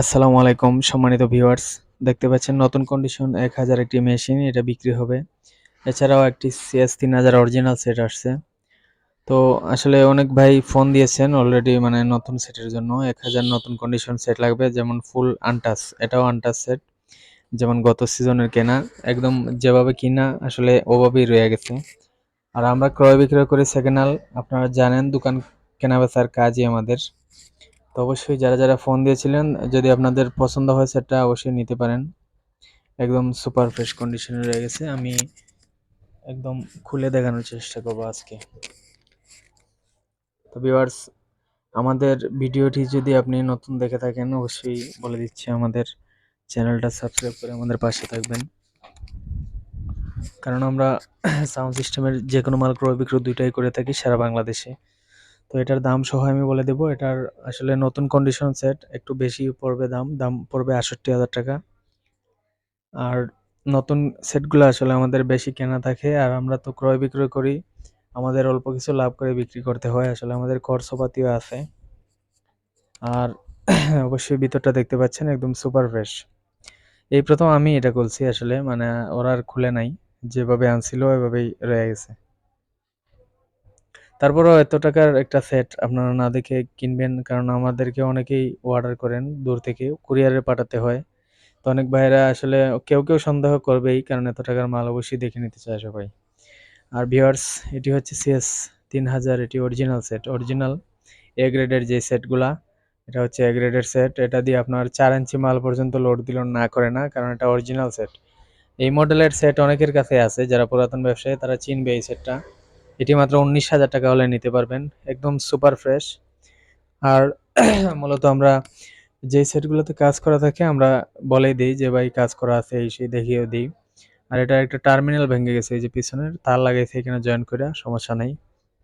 আসসালামু আলাইকুম, সম্মানিত ভিউয়ার্স। দেখতে পাচ্ছেন নতুন কন্ডিশন এক হাজার একটি মেশিন এটা বিক্রি হবে। এছাড়াও একটি সিএস তিন হাজার অরিজিনাল সেট আসছে। তো আসলে অনেক ভাই ফোন দিয়েছেন অলরেডি মানে নতুন সেটের জন্য। এক হাজার নতুন কন্ডিশন সেট লাগবে, যেমন ফুল আনটাস এটাও আনটাস সেট যেমন গত সিজনের কেনা, একদম যেভাবে কিনা, আসলে ওভাবেই রয়ে গেছে। আর আমরা ক্রয় বিক্রয় করি সেকেন্ড আপনারা জানেন, দোকান কেনা বেচার কাজই আমাদের। তো অবশ্যই যারা যারা ফোন দিয়েছিলেন, যদি আপনাদের পছন্দ হয়, সেটা অবশ্যই নিতে পারেন। একদম সুপার ফ্রেশ কন্ডিশনে রয়ে গেছে। আমি একদম খুলে দেখানোর চেষ্টা করব আজকে। তো ভিউয়ার্স আমাদের ভিডিওটি যদি আপনি নতুন দেখে থাকেন, অবশ্যই বলে দিচ্ছি আমাদের চ্যানেলটা সাবস্ক্রাইব করে আমাদের পাশে থাকবেন। কারণ আমরা সাউন্ড সিস্টেমের যে কোনো মাল ক্রয় বিক্রয় দুইটাই করে থাকি সারা বাংলাদেশে। তো এটার দাম সহ আমি বলে দেবো। এটার আসলে নতুন কন্ডিশন সেট একটু বেশি পড়বে দাম দাম পড়বে আষট্টি হাজার টাকা। আর নতুন সেটগুলো আসলে আমাদের বেশি কেনা থাকে, আর আমরা তো ক্রয় বিক্রয় করি। আমাদের অল্প কিছু লাভ করে বিক্রি করতে হয়, আসলে আমাদের খরচপাতিও আছে। আর অবশ্যই ভিতরটা দেখতে পাচ্ছেন, একদম সুপার ফ্রেশ এই প্রথম আমি এটা করছি আসলে মানে ওরা আর খুলে নাই। যেভাবে আনছিল, ওইভাবেই রয়ে গেছে। তারপরেও এত টাকার একটা সেট আপনারা না দেখে কিনবেন, কারণ আমাদেরকে অনেকেই অর্ডার করেন দূর থেকে কুরিয়ারে পাঠাতে হয়। তো অনেক ভাইয়েরা আসলে কেউ কেউ সন্দেহ করবেই, কারণ এত টাকার মাল অবশ্যই দেখে নিতে চায় সবাই। আর ভিওয়ার্স এটি হচ্ছে সিএস তিন হাজার, এটি অরিজিনাল সেট অরিজিনাল এ গ্রেডের যে সেটগুলা এটা হচ্ছে এ গ্রেডের সেট এটা দিয়ে আপনার চার ইঞ্চি মাল পর্যন্ত লোড দিল না করে না, কারণ এটা অরিজিনাল সেট এই মডেলের সেট অনেকের কাছে আছে, যারা পুরাতন ব্যবসায়ী, তারা চিনবে এই সেটটা এটি মাত্র উনিশ হাজার টাকা হলে নিতে পারবেন। একদম সুপার ফ্রেশ আর মূলত আমরা যে সেটগুলোতে কাজ করা থাকে, আমরা বলেই দিই যে, ভাই, কাজ করা আছে এই সেই দেখিয়েও দিই। আর এটা একটা টার্মিনাল ভেঙে গেছে এই যে পিছনের, তার লাগাইছে এখানে জয়েন করে সমস্যা নেই।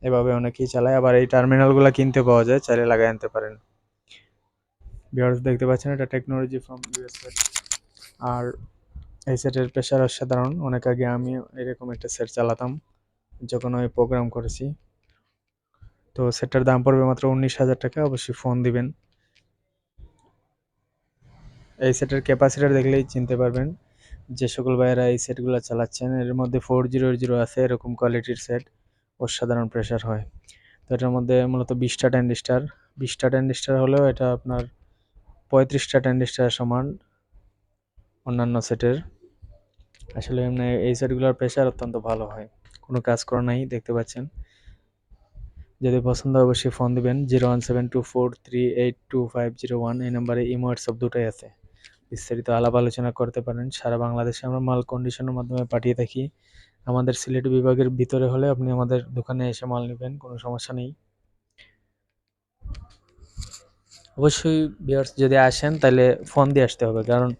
এভাবে অনেকেই চালায়। আবার এই টার্মিনালগুলো কিনতে পাওয়া যায়, চাইলে লাগাই আনতে পারেন। ভিউয়ার্স দেখতে পাচ্ছেন, এটা টেকনোলজি ফ্রম ইউএসএ আর এই সেটের প্রেশার অসাধারণ। অনেক আগে আমি এরকম একটা সেট চালাতাম। যখন আমি প্রোগ্রাম করেছি, তো সেটার দাম পড়বে মাত্র উনিশ হাজার টাকা। অবশ্যই ফোন দিবেন। এই সেটের ক্যাপাসিটার দেখলেই চিনতে পারবেন। যে সকল ভাইয়েরা এই সেটগুলো চালাচ্ছেন, এর মধ্যে ফোর জিরো জিরো আছে, এরকম কোয়ালিটির সেট অসাধারণ প্রেশার হয়। তো এটার মধ্যে মূলত বিশটা ট্যান্ডিস্টার বিশটা ট্যান্ডিস্টার হলেও এটা আপনার পঁয়ত্রিশটা ট্যান্ডিস্টার সমান অন্যান্য সেটের। আসলে এমনি এই সেটগুলোর প্রেশার অত্যন্ত ভালো হয়। কোনো কাজ করা নাই, দেখতে পাচ্ছেন। যদি পছন্দ হয় অবশ্যই ফোন দিবেন zero one seven two four three eight two five zero one এই নাম্বারে ইমো হোয়াটসঅ্যাপ দুটোই আছে। বিস্তারিত আলাপ আলোচনা করতে পারেন। সারা বাংলাদেশে আমরা মাল কন্ডিশনের মাধ্যমে পাঠিয়ে থাকি। আমাদের সিলেট বিভাগের ভিতরে হলে আপনি আমাদের দোকানে এসে মাল নেবেন, কোনো সমস্যা নেই। অবশ্যই বিয়ার্স যদি আসেন, তাহলে ফোন দিয়ে আসতে হবে। কারণ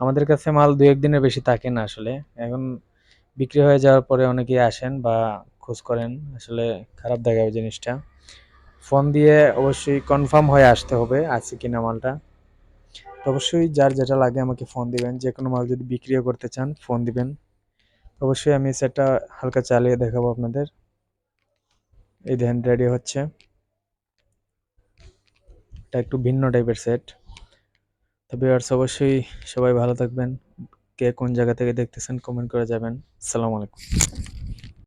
আমাদের কাছে মাল দু একদিনের বেশি থাকে না আসলে। এখন বিক্রি হয়ে যাওয়ার পরে অনেকেই আসেন বা খোঁজ করেন, আসলে খারাপ দেখাবে জিনিসটা। ফোন দিয়ে অবশ্যই কনফার্ম হয়ে আসতে হবে আছে কিনা মালটা। তো অবশ্যই যার যেটা লাগে আমাকে ফোন দিবেন, যে কোনো মাল যদি বিক্রিও করতে চান ফোন দিবেন। অবশ্যই আমি সেটটা হালকা চালিয়ে দেখাবো আপনাদের। এই দেখেন রেডি হচ্ছে। এটা একটু ভিন্ন টাইপের সেট তবে ভিউয়ার্স অবশ্যই সবাই ভালো থাকবেন। কে কোন জায়গা থেকে দেখতেছেন কমেন্ট করে যাবেন। আসসালামু আলাইকুম।